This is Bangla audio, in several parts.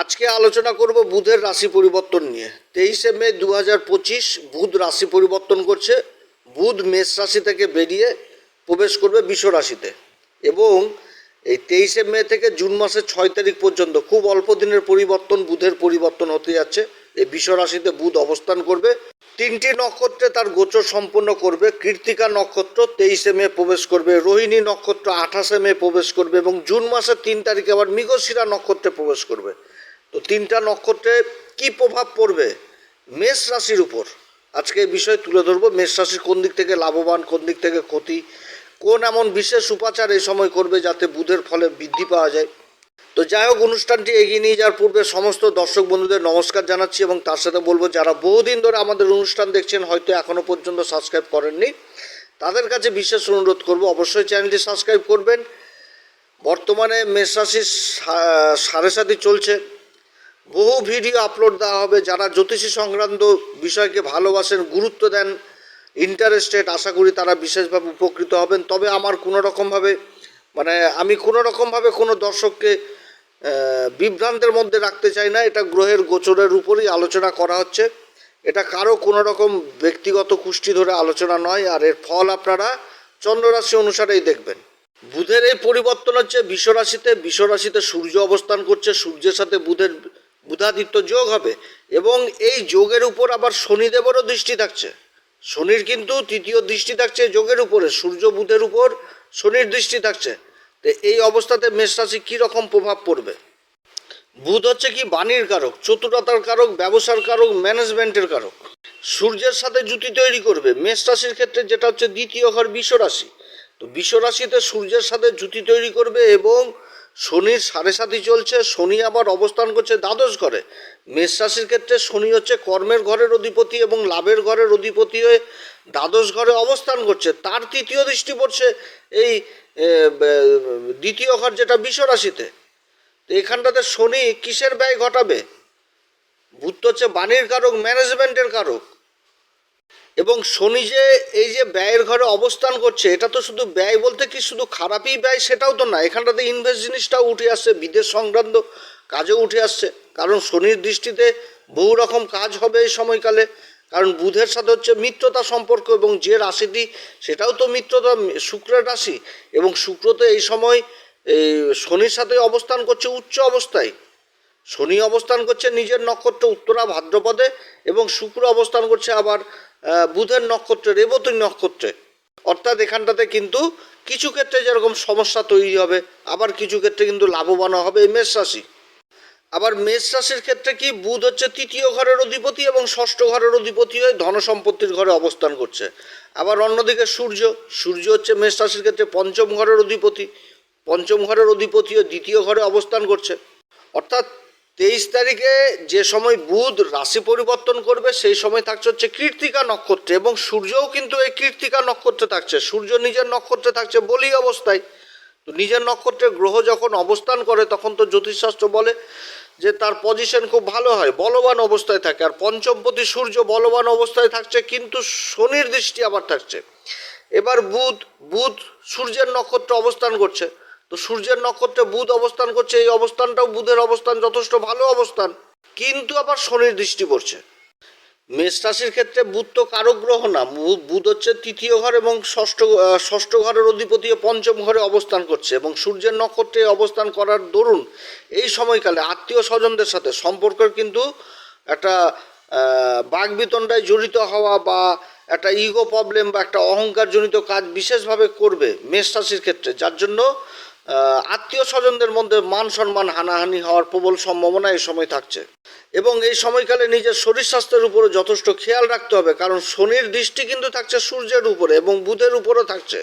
আজকে আলোচনা করব বুধের রাশি পরিবর্তন নিয়ে। তেইশে মে দু হাজার পঁচিশ বুধ রাশি পরিবর্তন করছে। বুধ মেষ রাশি থেকে বেরিয়ে প্রবেশ করবে বিশ্ব রাশিতে। এবং এই তেইশে মে থেকে জুন মাসের ছয় তারিখ পর্যন্ত খুব অল্প দিনের পরিবর্তন, বুধের পরিবর্তন হতে যাচ্ছে। এই বিশ্ব রাশিতে বুধ অবস্থান করবে। তিনটি নক্ষত্রে তার গোচর সম্পন্ন করবে। কৃত্তিকা নক্ষত্র তেইশে মে প্রবেশ করবে। রোহিণী নক্ষত্র আঠাশে মে প্রবেশ করবে এবং জুন মাসের তিন তারিখে আবার মৃগশিরা নক্ষত্রে প্রবেশ করবে। তো তিনটা নক্ষত্রে কি প্রভাব পড়বে? মেষ রাশির উপর। আজকে এই বিষয় তুলে ধরবো, মেষ রাশির কোন দিক থেকে লাভবান, কোন দিক থেকে ক্ষতি, কোন এমন বিশেষ উপাচার এই সময় করবে যাতে বুধের ফলে বৃদ্ধি পাওয়া যায়। তো যাই হোক, অনুষ্ঠানটি এগিয়ে নিয়ে যাওয়ার পূর্বে সমস্ত দর্শক বন্ধুদের নমস্কার জানাচ্ছি এবং তার সাথে বলব, যারা বহুদিন ধরে আমাদের অনুষ্ঠান দেখছেন, হয়তো এখনও পর্যন্ত সাবস্ক্রাইব করেননি, তাদের কাছে বিশেষ অনুরোধ করব, অবশ্যই চ্যানেলটি সাবস্ক্রাইব করবেন। বর্তমানে মেষ রাশির সা- সাড়ে সাথী চলছে। বহু ভিডিও আপলোড দেওয়া হবে। যারা জ্যোতিষী সংক্রান্ত বিষয়কে ভালোবাসেন, গুরুত্ব দেন ইন্টারেস্টেড আশা করি তারা বিশেষভাবে উপকৃত হবেন। তবে আমার কোনো রকমভাবে মানে আমি কোনো রকমভাবে কোনো দর্শককে বিভ্রান্তের মধ্যে রাখতে চাই না। এটা গ্রহের গোচরের উপরই আলোচনা করা হচ্ছে। এটা কারও কোনো রকম ব্যক্তিগত কুষ্টি ধরে আলোচনা নয়, আর এর ফল আপনারা চন্দ্ররাশি অনুসারেই দেখবেন। বুধের এই পরিবর্তন হচ্ছে, বিশ্বরাশিতে বিশ্বরাশিতে সূর্য অবস্থান করছে, সূর্যের সাথে বুধের বুধাদিত্য যোগ হবে। এবং এই যোগের উপর আবার শনিদেবেরও দৃষ্টি থাকছে। শনির কিন্তু তৃতীয় দৃষ্টি থাকছে যোগের উপরে, সূর্য বুধের উপর শনির দৃষ্টি থাকছে। তো এই অবস্থাতে মেষ রাশি কী রকম প্রভাব পড়বে? বুধ হচ্ছে কি বাণীর কারক, চতুরতার কারক, ব্যবসার কারক, ম্যানেজমেন্টের কারক। সূর্যের সাথে জুতি তৈরি করবে। মেষ রাশির ক্ষেত্রে যেটা হচ্ছে দ্বিতীয় ঘর বিশ্ব রাশি তো বিশ্ব রাশিতে সূর্যের সাথে জুতি তৈরি করবে এবং শনির সাড়ে সাথী চলছে, শনি আবার অবস্থান করছে দ্বাদশ ঘরে। মেষ রাশির ক্ষেত্রে শনি হচ্ছে কর্মের ঘরের অধিপতি এবং লাভের ঘরের অধিপতি হয়ে দ্বাদশ ঘরে অবস্থান করছে। তার তৃতীয় দৃষ্টি পড়ছে এই দ্বিতীয় ঘর যেটা বিশ্ব রাশিতে। তো এখানটাতে শনি কিসের ব্যয় ঘটাবে? বুধ হচ্ছে বাণীর কারক ম্যানেজমেন্টের কারক। এবং শনি যে এই যে ব্যয়ের ঘরে অবস্থান করছে, এটা তো শুধু ব্যয় বলতে কি শুধু খারাপই ব্যয় সেটাও তো না। এখানটাতে ইনভেস্ট জিনিসটাও উঠে আসছে, বিদেশ সংক্রান্ত কাজও উঠে আসছে। কারণ শনির দৃষ্টিতে বহু রকম কাজ হবে এই সময়কালে। কারণ বুধের সাথে হচ্ছে মিত্রতা সম্পর্ক এবং যে রাশিটি, সেটাও তো মিত্রতা, শুক্রের রাশি। এবং শুক্র তো এই সময় শনির সাথে অবস্থান করছে উচ্চ অবস্থায়। শনি অবস্থান করছে নিজের নক্ষত্র উত্তরা ভাদ্রপদে এবং শুক্র অবস্থান করছে আবার বুধের নক্ষত্রে রেবতী নক্ষত্রে। অর্থাৎ এখানটাতে কিন্তু কিছু ক্ষেত্রে যেরকম সমস্যা তৈরি হবে, আবার কিছু ক্ষেত্রে কিন্তু লাভবান হবে মেষ রাশি। আবার মেষ রাশির ক্ষেত্রে কি বুধ হচ্ছে তৃতীয় ঘরের অধিপতি এবং ষষ্ঠ ঘরের অধিপতি হয়ে ধন সম্পত্তির ঘরে অবস্থান করছে। আবার অন্যদিকে সূর্য সূর্য হচ্ছে মেষ রাশির ক্ষেত্রে পঞ্চম ঘরের অধিপতি, পঞ্চম ঘরের অধিপতি দ্বিতীয় ঘরে অবস্থান করছে। অর্থাৎ তেইশ তারিখে যে সময় বুধ রাশি পরিবর্তন করবে, সেই সময় থাকছে হচ্ছে কীর্তিকা নক্ষত্রে এবং সূর্যও কিন্তু এই কীর্তিকা নক্ষত্রে থাকছে। সূর্য নিজের নক্ষত্রে থাকছে বলি অবস্থায়। তো নিজের নক্ষত্রে গ্রহ যখন অবস্থান করে, তখন তো জ্যোতিষশাস্ত্র বলে যে তার পজিশন খুব ভালো হয়, বলবান অবস্থায় থাকে। আর পঞ্চমপতি সূর্য বলবান অবস্থায় থাকছে, কিন্তু শনির দৃষ্টি আবার থাকছে। এবার বুধ বুধ সূর্যের নক্ষত্রে অবস্থান করছে। তো সূর্যের নক্ষত্রে বুধ অবস্থান করছে, এই অবস্থানটাও বুধের অবস্থান, যথেষ্ট ভালো অবস্থান। কিন্তু আবার শনির দৃষ্টি পড়ছে। মেষ রাশির ক্ষেত্রে বুধ তো কারক গ্রহ না বুধ হচ্ছে তৃতীয় ঘর এবং ষষ্ঠ ষষ্ঠ ঘরের অধিপতি পঞ্চম ঘরে অবস্থান করছে এবং সূর্যের নক্ষত্রে অবস্থান করার দরুন এই সময়কালে আত্মীয় স্বজনদের সাথে সম্পর্কের কিন্তু একটা বাঘ বিতণ্ডায় জড়িত হওয়া বা একটা ইগো প্রবলেম বা একটা অহংকারজনিত কাজ বিশেষভাবে করবে মেষ রাশির ক্ষেত্রে। যার জন্য আত্মীয় স্বজনদের মধ্যে মান সম্মান হানাহানি হওয়ার প্রবল সম্ভাবনা এই সময় থাকছে। এবং এই সময়কালে নিজের শরীর স্বাস্থ্যের উপরে যথেষ্ট খেয়াল রাখতে হবে, কারণ শনির দৃষ্টি কিন্তু থাকছে সূর্যের উপরে এবং বুধের উপরেও থাকছে।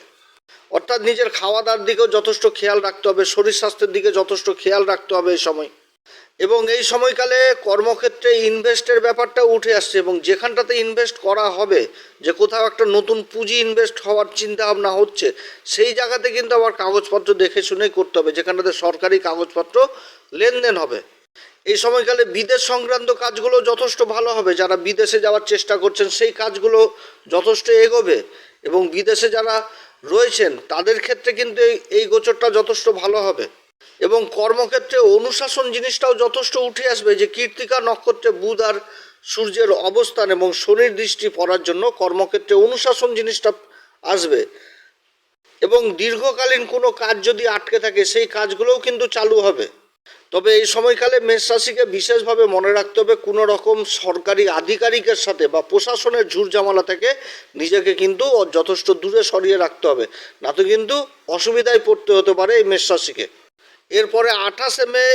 অর্থাৎ নিজের খাওয়া দাওয়ার দিকেও যথেষ্ট খেয়াল রাখতে হবে, শরীর স্বাস্থ্যের দিকে যথেষ্ট খেয়াল রাখতে হবে এই সময়। এবং এই সময়কালে কর্মক্ষেত্রে ইনভেস্টের ব্যাপারটা উঠে আসছে এবং যেখানটাতে ইনভেস্ট করা হবে, যে কোথাও একটা নতুন পুঁজি ইনভেস্ট হওয়ার চিন্তা ভাবনা হচ্ছে, সেই জায়গাতে কিন্তু আবার কাগজপত্র দেখে শুনেই করতে হবে, যেখানটাতে সরকারি কাগজপত্র লেনদেন হবে। এই সময়কালে বিদেশ সংক্রান্ত কাজগুলো যথেষ্ট ভালো হবে, যারা বিদেশে যাওয়ার চেষ্টা করছেন সেই কাজগুলো যথেষ্ট এগোবে এবং বিদেশে যারা রয়েছেন, তাদের ক্ষেত্রে কিন্তু এই এই গোচরটা যথেষ্ট ভালো হবে। এবং কর্মক্ষেত্রে অনুশাসন জিনিসটাও যথেষ্ট উঠে আসবে যে কীর্তিকা নক্ষত্রে বুধ আর সূর্যের অবস্থান এবং শনির দৃষ্টি পড়ার জন্য কর্মক্ষেত্রে অনুশাসন জিনিসটা আসবে। এবং দীর্ঘকালীন কোনো কাজ যদি আটকে থাকে, সেই কাজগুলোও কিন্তু চালু হবে। তবে এই সময়কালে মেষ রাশিকে বিশেষভাবে মনে রাখতে হবে, কোনো রকম সরকারি আধিকারিকের সাথে বা প্রশাসনের ঝুরঝামালা থেকে নিজেকে কিন্তু যথেষ্ট দূরে সরিয়ে রাখতে হবে। না তো কিন্তু অসুবিধায় পড়তে হতে পারে এই মেষ রাশিকে। এরপরে আঠাশে মে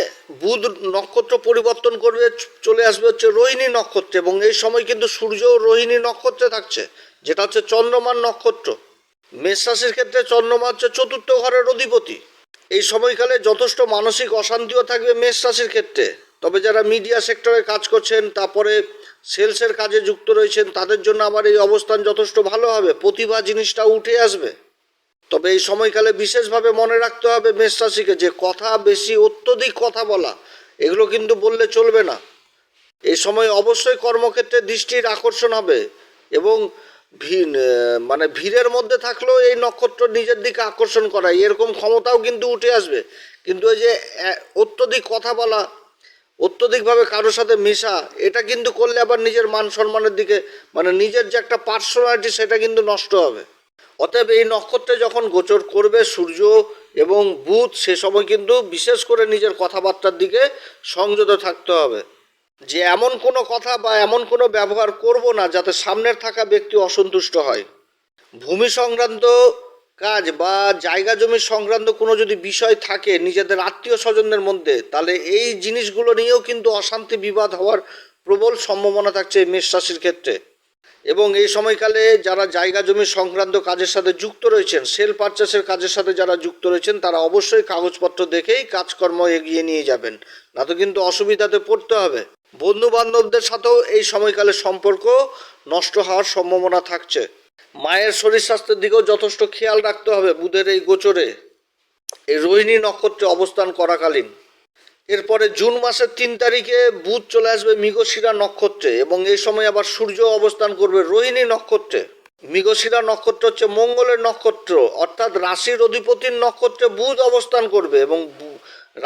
বুধ নক্ষত্র পরিবর্তন করবে, চলে আসবে হচ্ছে রোহিণী নক্ষত্রে এবং এই সময় কিন্তু সূর্যও রোহিণী নক্ষত্রে থাকছে, যেটা হচ্ছে চন্দ্রমান নক্ষত্র। মেষ রাশির ক্ষেত্রে চন্দ্রমা হচ্ছে চতুর্থ ঘরের অধিপতি। এই সময়কালে যথেষ্ট মানসিক অশান্তিও থাকবে মেষ রাশির ক্ষেত্রে। তবে যারা মিডিয়া সেক্টরে কাজ করছেন, তারপরে সেলসের কাজে যুক্ত রয়েছেন, তাদের জন্য আবার এই অবস্থান যথেষ্ট ভালো হবে। প্রতিভা জিনিসটা উঠে আসবে। তবে এই সময়কালে বিশেষভাবে মনে রাখতে হবে মেষ রাশিকে যে কথা বেশি অত্যধিক কথা বলা, এগুলো কিন্তু বললে চলবে না। এই সময় অবশ্যই কর্মক্ষেত্রে দৃষ্টির আকর্ষণ হবে এবং মানে ভিড়ের মধ্যে থাকলেও এই নক্ষত্র নিজের দিকে আকর্ষণ করা, এরকম ক্ষমতাও কিন্তু উঠে আসবে। কিন্তু এই যে অত্যধিক কথা বলা, অত্যধিকভাবে কারোর সাথে মেশা, এটা কিন্তু করলে আবার নিজের মান সম্মানের দিকে মানে নিজের যে একটা পার্সোনালিটি, সেটা কিন্তু নষ্ট হবে। অতএব এই নক্ষত্রে যখন গোচর করবে সূর্য এবং বুধ, সে সময় কিন্তু বিশেষ করে নিজের কথাবার্তার দিকে সংযত থাকতে হবে। যে এমন কোনো কথা বা এমন কোনো ব্যবহার করব না যাতে সামনের থাকা ব্যক্তি অসন্তুষ্ট হয়। ভূমি সংক্রান্ত কাজ বা জায়গা জমি সংক্রান্ত কোনো যদি বিষয় থাকে নিজেদের আত্মীয় স্বজনদের মধ্যে, তাহলে এই জিনিসগুলো নিয়েও কিন্তু অশান্তি বিবাদ হওয়ার প্রবল সম্ভাবনা থাকছে এই মেষ রাশির ক্ষেত্রে। এবং এই সময়কালে যারা জায়গা জমি সংক্রান্ত কাজের সাথে যুক্ত রয়েছেন সেল পারচেসের কাজের সাথে যারা যুক্ত রয়েছেন, তারা অবশ্যই কাগজপত্র দেখেই কাজকর্ম এগিয়ে নিয়ে যাবেন। না তো কিন্তু অসুবিধাতে পড়তে হবে। বন্ধু বান্ধবদের সাথেও এই সময়কালে সম্পর্ক নষ্ট হওয়ার সম্ভাবনা থাকছে। মায়ের শরীর স্বাস্থ্যের দিকেও যথেষ্ট খেয়াল রাখতে হবে বুধের এই গোচরে। এই রোহিণী নক্ষত্রে অবস্থান করাকালীন। এরপরে জুন মাসের তিন তারিখে বুধ চলে আসবে মৃগশিরা নক্ষত্রে এবং এই সময় আবার সূর্য অবস্থান করবে রোহিণী নক্ষত্রে। মৃগশিরা নক্ষত্র হচ্ছে মঙ্গলের নক্ষত্র, অর্থাৎ রাশির অধিপতির নক্ষত্রে বুধ অবস্থান করবে এবং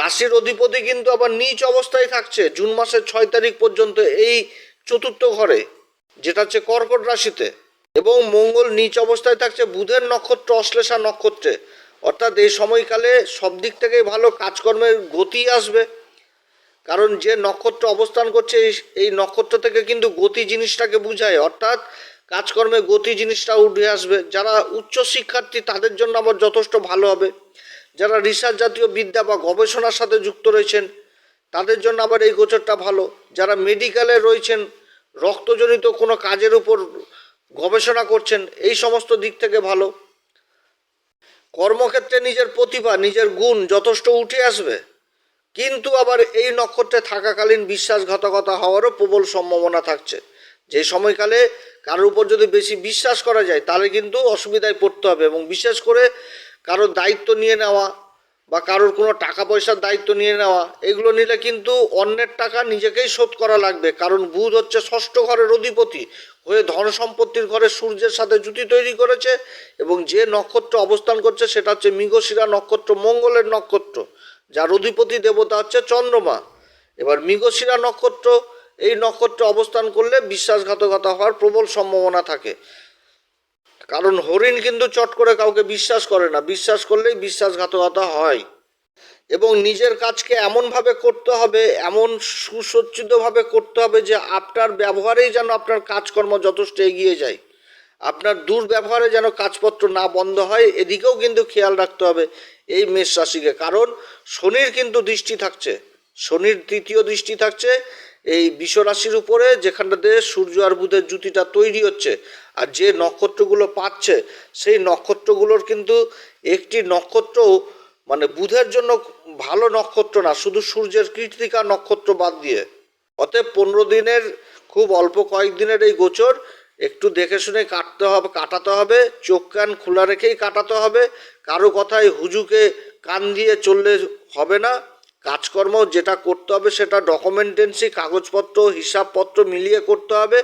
রাশির অধিপতি কিন্তু আবার নিচ অবস্থায় থাকছে জুন মাসের ছয় তারিখ পর্যন্ত এই চতুর্থ ঘরে, যেটা হচ্ছে কর্কট রাশিতে। এবং মঙ্গল নিচ অবস্থায় থাকছে বুধের নক্ষত্র, অশ্লেষা নক্ষত্রে। অর্থাৎ এই সময়কালে সব দিক থেকেই ভালো কাজকর্মের গতি আসবে। কারণ যে নক্ষত্র অবস্থান করছে, এই- নক্ষত্র থেকে কিন্তু গতি জিনিসটাকে বুঝায়। অর্থাৎ কাজকর্মে গতি জিনিসটা উঠে আসবে। যারা উচ্চ শিক্ষার্থী, তাদের জন্য আবার যথেষ্ট ভালো হবে। যারা রিসার্চ জাতীয় বিদ্যা বা গবেষণার সাথে যুক্ত রয়েছেন, তাদের জন্য আবার এই গোচরটা ভালো। যারা মেডিকেলে রয়েছেন, রক্তজনিত কোনো কাজের উপর গবেষণা করছেন, এই সমস্ত দিক থেকে ভালো। কর্মক্ষেত্রে নিজের প্রতিভা, নিজের গুণ যথেষ্ট উঠে আসবে। কিন্তু আবার এই নক্ষত্রে থাকাকালীন বিশ্বাসঘাতকতা হওয়ারও প্রবল সম্ভাবনা থাকছে। যে সময়কালে কারোর উপর যদি বেশি বিশ্বাস করা যায়, তাহলে কিন্তু অসুবিধায় পড়তে হবে এবং বিশেষ করে কারোর দায়িত্ব নিয়ে নেওয়া বা কারোর কোনো টাকা পয়সার দায়িত্ব নিয়ে নেওয়া, এগুলো নিলে কিন্তু অন্যের টাকা নিজেকেই শোধ করা লাগবে। কারণ বুধ হচ্ছে ষষ্ঠ ঘরের অধিপতি, হয়ে ধন সম্পত্তির ঘরে সূর্যের সাথে জুতি তৈরি করেছে এবং যে নক্ষত্র অবস্থান করছে সেটা হচ্ছে মৃগশিরা নক্ষত্র, মঙ্গলের নক্ষত্র। যার অধিপতি দেবতা হচ্ছে চন্দ্রমা। এবার মৃগশিরা নক্ষত্র, এই নক্ষত্রে অবস্থান করলে বিশ্বাসঘাতকতা হওয়ার প্রবল সম্ভাবনা থাকে। কারণ হরিণ কিন্তু চট করে কাউকে বিশ্বাস করে না। বিশ্বাস করলেই বিশ্বাসঘাতকতা হয়। এবং নিজের কাজকে এমনভাবে করতে হবে, এমন সুসজ্জিতভাবে করতে হবে যে আপনার ব্যবহারেই যেন আপনার কাজকর্ম যথেষ্ট এগিয়ে যায়। আপনার দুর্ব্যবহারে যেন কাজপত্র না বন্ধ হয়, এদিকেও কিন্তু খেয়াল রাখতে হবে এই মেষ রাশিকে। কারণ শনির কিন্তু দৃষ্টি থাকছে। শনির তৃতীয় দৃষ্টি থাকছে। এই বিশ্বরাশির উপরে যেখানটাতে সূর্য আর বুধের জুতিটা তৈরি হচ্ছে আর যে নক্ষত্রগুলো পাচ্ছে, সেই নক্ষত্রগুলোর কিন্তু একটি নক্ষত্রও মানে বুধের জন্য ভালো নক্ষত্র না, শুধু সূর্যের কৃতিকা নক্ষত্র বাদ দিয়ে। অতএব পনেরো দিনের, খুব অল্প কয়েকদিনের এই গোচর, একটু দেখে শুনে কাটতে হবে, কাটাতে হবে, চোখ কান খোলা রেখেই কাটাতে হবে, কারও কথায় হুজুকে কান দিয়ে চললে হবে না। কাজকর্ম যেটা করতে হবে সেটা ডকুমেন্টেন্সি কাগজপত্র, হিসাবপত্র মিলিয়ে করতে হবে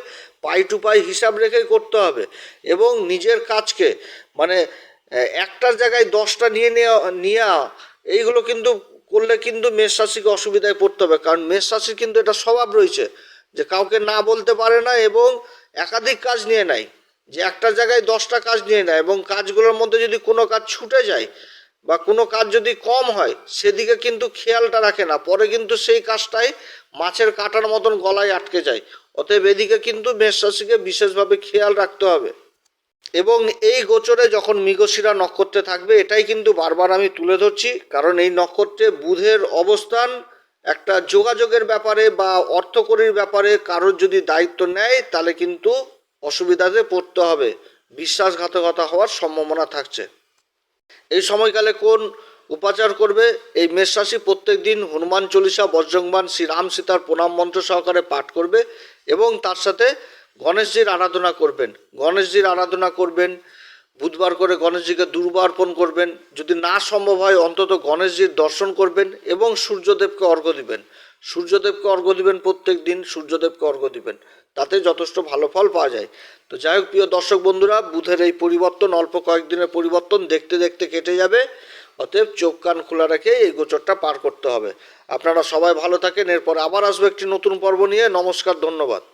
পাই টু পাই হিসাব রেখেই করতে হবে। এবং নিজের কাজকে মানে একটার জায়গায় দশটা নিয়ে নেওয়া নেওয়া এইগুলো কিন্তু করলে কিন্তু মেষ রাশিকে অসুবিধায় পড়তে হবে। কারণ মেষ রাশির কিন্তু এটা স্বভাব রয়েছে যে কাউকে না বলতে পারে না এবং একাধিক কাজ নিয়ে নেয়। যে একটা জায়গায় দশটা কাজ নিয়ে নেয় এবং কাজগুলোর মধ্যে যদি কোনো কাজ ছুটে যায় বা কোনো কাজ যদি কম হয়, সেদিকে কিন্তু খেয়ালটা রাখে না। পরে কিন্তু সেই কাজটাই মাছের কাটার মতন গলায় আটকে যায়। অতএব এদিকে কিন্তু মেষ রাশিকে বিশেষভাবে খেয়াল রাখতে হবে। এবং এই গোচরে যখন মৃগশিরা নক্ষত্রে থাকবে, এটাই কিন্তু বারবার আমি তুলে ধরছি। কারণ এই নক্ষত্রে বুধের অবস্থান একটা যোগাযোগের ব্যাপারে বা অর্থকরীর ব্যাপারে কারোর যদি দায়িত্ব নেয়, তাহলে কিন্তু অসুবিধাতে পড়তে হবে। বিশ্বাসঘাতকতা হওয়ার সম্ভাবনা থাকছে। এই সময়কালে কোন উপাচার করবে? এই মেষ রাশি প্রত্যেক দিন হনুমান চল্লিশা বজ্রংবান শ্রীরাম সীতার প্রণাম মন্ত্র সহকারে পাঠ করবে এবং তার সাথে গণেশজির আরাধনা করবেন। গণেশজির আরাধনা করবেন, বুধবার করে গণেশজিকে দুর্বার্পণ করবেন। যদি না সম্ভব হয়, অন্তত গণেশজির দর্শন করবেন এবং সূর্যদেবকে অর্ঘ্য দিবেন। সূর্যদেবকে অর্ঘ্য দিবেন প্রত্যেক দিন, সূর্যদেবকে অর্ঘ্য দিবেন। তাতে যথেষ্ট ভালো ফল পাওয়া যায়। তো যাই হোক, প্রিয় দর্শক বন্ধুরা, বুধের এই পরিবর্তন অল্প কয়েকদিনের পরিবর্তন দেখতে দেখতে কেটে যাবে। অতএব চোখ কান খোলা রেখে এই গোচরটা পার করতে হবে। আপনারা সবাই ভালো থাকেন, এরপর আবার আসব একটি নতুন পর্ব নিয়ে। নমস্কার, ধন্যবাদ।